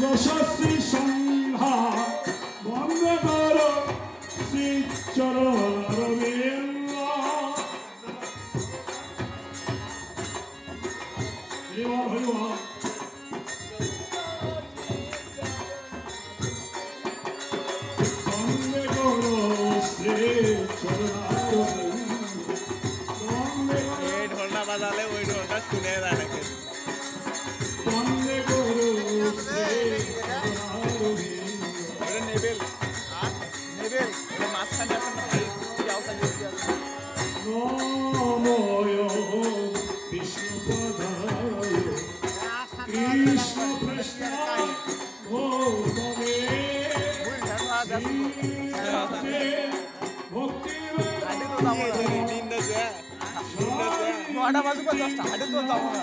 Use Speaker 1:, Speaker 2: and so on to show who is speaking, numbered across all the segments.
Speaker 1: যশস্বী সংহা। বন্দে কর শ্রী চরণ রবীন্দ্র হরিবা হরিবা বন্দে কর শ্রী চরণ রবীন্দ্র বন্দে কর
Speaker 2: এই ঢোলটা বাজালে ওই ঢোলটা শুনে যায়। নেবেল নেবেল এটা মাঝখানে আছে না এই আছে
Speaker 1: কৃষ্ণ কৃষ্ণ ভোগে ভক্তি
Speaker 2: নটা দশটা হাটে তো যাব না।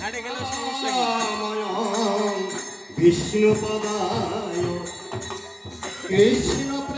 Speaker 2: হাটে গেলে সমস্যা কি?
Speaker 3: 歴史の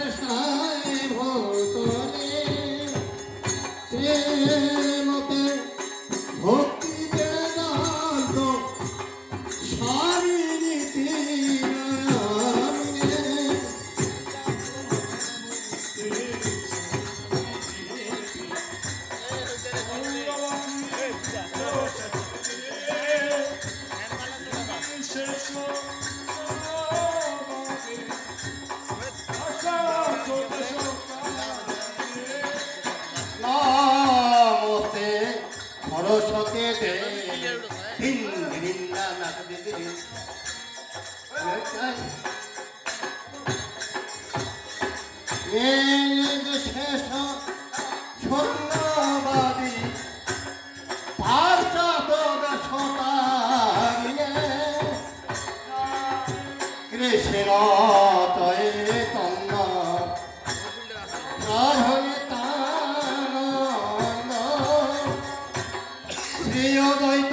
Speaker 3: সরস্বতী দিন নাচ দিন দিন শেষ স্বর্ণবাদী পার্শ্বদ শতারিয়ে কৃষ্ণ শ্রী অদ্বৈত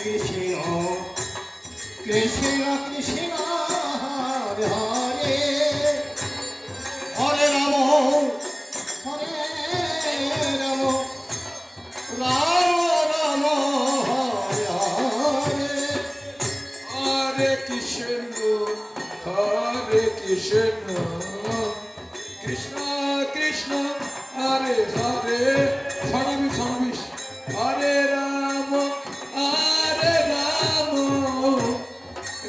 Speaker 3: কৃষ্ণ কৃষ্ণ কৃষ্ণ হরে হরে রাম হরে রাম রাম রাম হরে হরে
Speaker 4: হরে কৃষ্ণ হরে কৃষ্ণ কৃষ্ণ কৃষ্ণ হরে হরে সনবিশ সনবিশ হরে রাম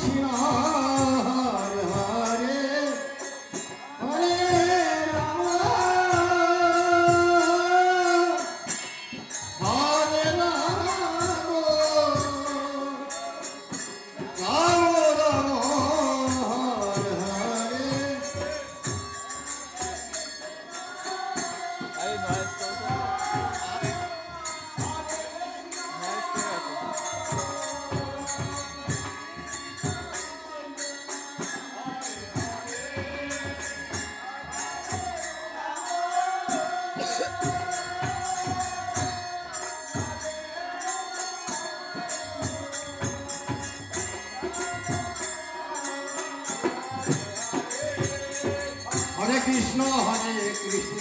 Speaker 3: কৃষ্ণ কৃষ্ণ কৃষ্ণ কৃষ্ণ হরে কৃষ্ণ